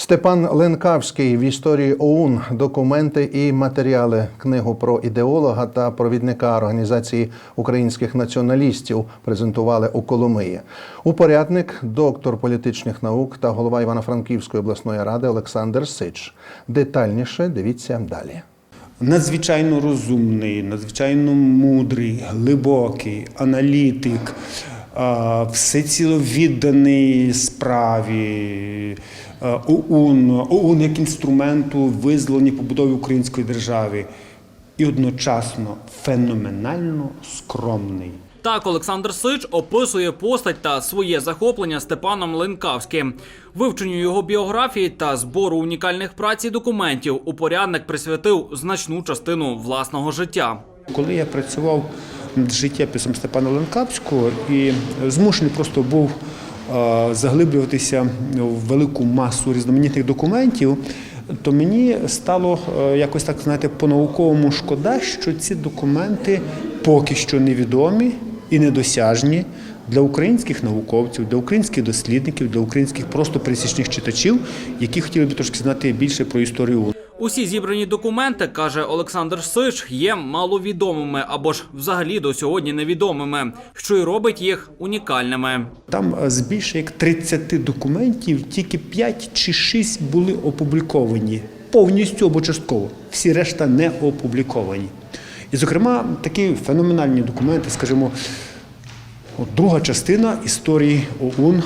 Степан Ленкавський в історії ОУН документи і матеріали книгу про ідеолога та провідника організації українських націоналістів презентували у Коломиї. Упорядник, доктор політичних наук та голова Івано-Франківської обласної ради Олександр Сич. Детальніше дивіться далі. Надзвичайно розумний, надзвичайно мудрий, глибокий аналітик, а, всеціло відданий справі. ОУН, ОУН як інструменту визволення побудови української держави і одночасно феноменально скромний. Так, Олександр Сич описує постать та своє захоплення Степаном Ленкавським. Вивченню його біографії та збору унікальних праць і документів упорядник присвятив значну частину власного життя. Коли я працював над життєписом Степана Ленкавського і змушений просто був е, заглиблюватися в велику масу різноманітних документів, то мені стало е, якось так знаєте, по-науковому шкода, що ці документи поки що невідомі і недосяжні для українських науковців, для українських дослідників, для українських просто пересічних читачів, які хотіли б трошки знати більше про історію. Усі зібрані документи, каже Олександр Сич, є маловідомими або ж взагалі до сьогодні невідомими, що й робить їх унікальними. Там е, з більше як 30 документів тільки 5 чи 6 були опубліковані повністю або частково. Всі решта не опубліковані. І, зокрема, такі феноменальні документи, скажімо, друга частина історії ОУН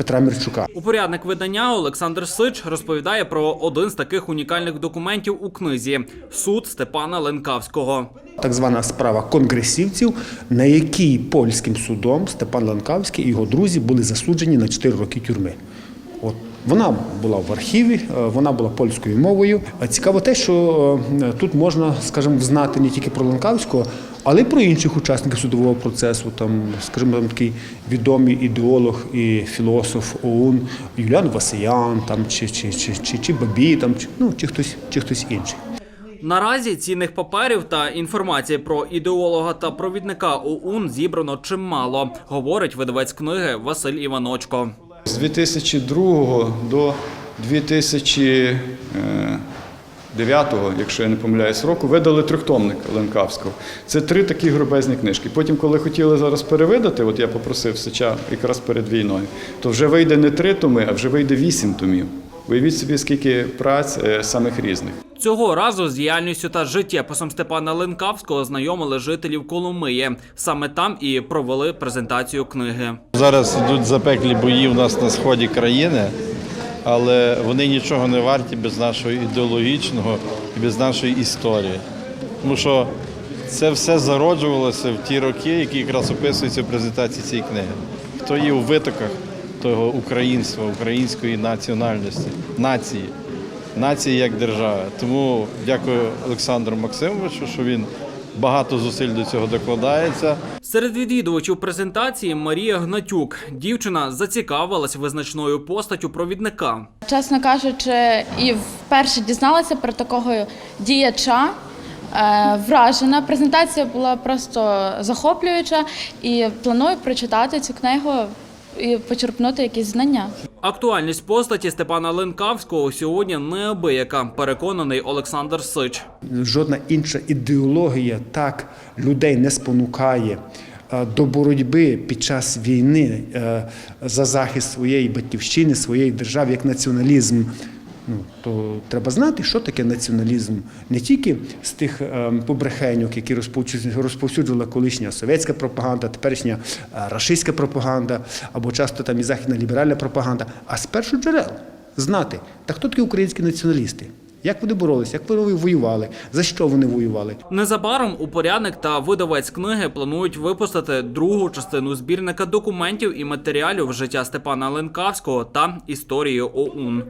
Петра Мірчука. Упорядник видання Олександр Сич розповідає про один з таких унікальних документів у книзі Суд Степана Ленкавського. Так звана справа конгресівців, на якій польським судом Степан Ланкавський і його друзі були засуджені на 4 роки тюрми. От вона була в архіві, е, вона була польською мовою. Цікаво те, що е, тут можна, скажімо, знати не тільки про Ланкавського, але й про інших учасників судового процесу. Там, скажімо, там такий відомий ідеолог і філософ ОУН Юліан Васиян, там чи, чи, чи, чи, чи Бабі, там чи ну чи хтось чи хтось інший. Наразі цінних паперів та інформації про ідеолога та провідника ОУН зібрано чимало, говорить видавець книги Василь Іваночко. З 2002 до 2009, якщо я не помиляюсь, року, видали трьохтомник Ленкавського. Це три такі грубезні книжки. Потім, коли хотіли зараз перевидати, от я попросив Сича якраз перед війною, то вже вийде не три томи, а вже вийде вісім томів. Уявіть собі, скільки праць е, самих різних. Цього разу з діяльністю та життєписом Степана Ленкавського знайомили жителів Коломиї. Саме там і провели презентацію книги. Зараз йдуть запеклі бої у нас на сході країни, але вони нічого не варті без нашого ідеологічного і без нашої історії. Тому що це все зароджувалося в ті роки, які якраз описуються в презентації цієї книги. Хто є у витоках того українства, української національності, нації, нації як держави. Тому дякую Олександру Максимовичу, що він багато зусиль до цього докладається. Серед відвідувачів презентації Марія Гнатюк. Дівчина зацікавилась визначною постаттю провідника. Чесно кажучи, і вперше дізналася про такого діяча. Е, Вражена презентація була просто захоплююча, і планую прочитати цю книгу і почерпнути якісь знання. Актуальність постаті Степана Ленкавського сьогодні неабияка, переконаний Олександр Сич. Жодна інша ідеологія так людей не спонукає е, до боротьби під час війни е, за захист своєї батьківщини, своєї держави, як націоналізм. Ну, то треба знати, що таке націоналізм не тільки з тих е, побрехеньок, які розповсюджувала, колишня совєтська пропаганда, теперішня е, рашистська пропаганда, або часто там і західна ліберальна пропаганда, а з перших джерел знати, та хто такі українські націоналісти, як вони боролися, як вони воювали, за що вони воювали. Незабаром упорядник та видавець книги планують випустити другу частину збірника документів і матеріалів життя Степана Ленкавського та історії ОУН.